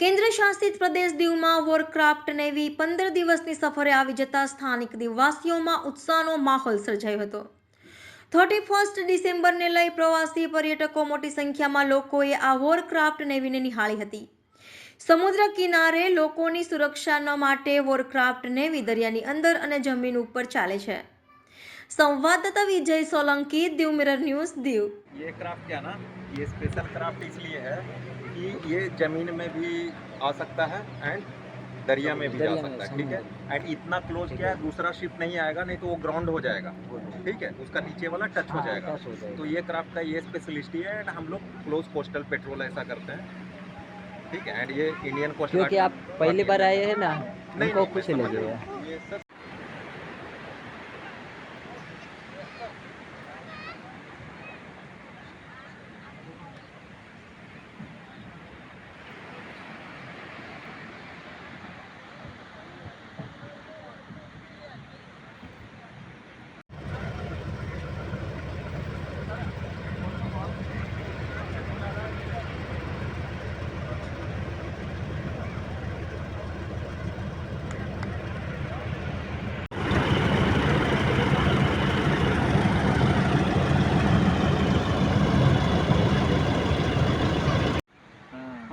કેન્દ્ર શાસિત પ્રદેશ દીવમાં વોરક્રાફ્ટ નેવી પંદર દિવસની સફરે આવી જતા સ્થાનિક દિવવાસીઓમાં ઉત્સાહનો માહોલ સર્જાયો હતો. થર્ટી ફર્સ્ટ ડિસેમ્બરને લઈ પ્રવાસી પર્યટકો મોટી સંખ્યામાં લોકોએ આ વોરક્રાફ્ટ નેવીને નિહાળી હતી. સમુદ્ર કિનારે લોકોની સુરક્ષાના માટે વોરક્રાફ્ટ નેવી દરિયાની અંદર અને જમીન ઉપર ચાલે છે. संवाददाता विजय सोलंकी दीव मिरर न्यूज़ दीव। ये क्राफ्ट क्या ना ये स्पेशल क्राफ्ट इसलिए है कि ये ज़मीन में भी आ सकता है एंड दरिया में भी जा सकता है ठीक है? एंड इतना क्लोज किया है। दूसरा शिप नहीं आएगा नहीं तो वो ग्राउंड हो जाएगा ठीक है? उसका नीचे वाला टच हाँ, हो जाएगा। तो ये क्राफ्ट का ये स्पेशलिस्टी है एंड हम लोग क्लोज कोस्टल पेट्रोल ऐसा करते हैं ठीक है? एंड ये इंडियन कोस्टल क्योंकि आप पहली बार आए हैं ना नहीं, नहीं कुछ नहीं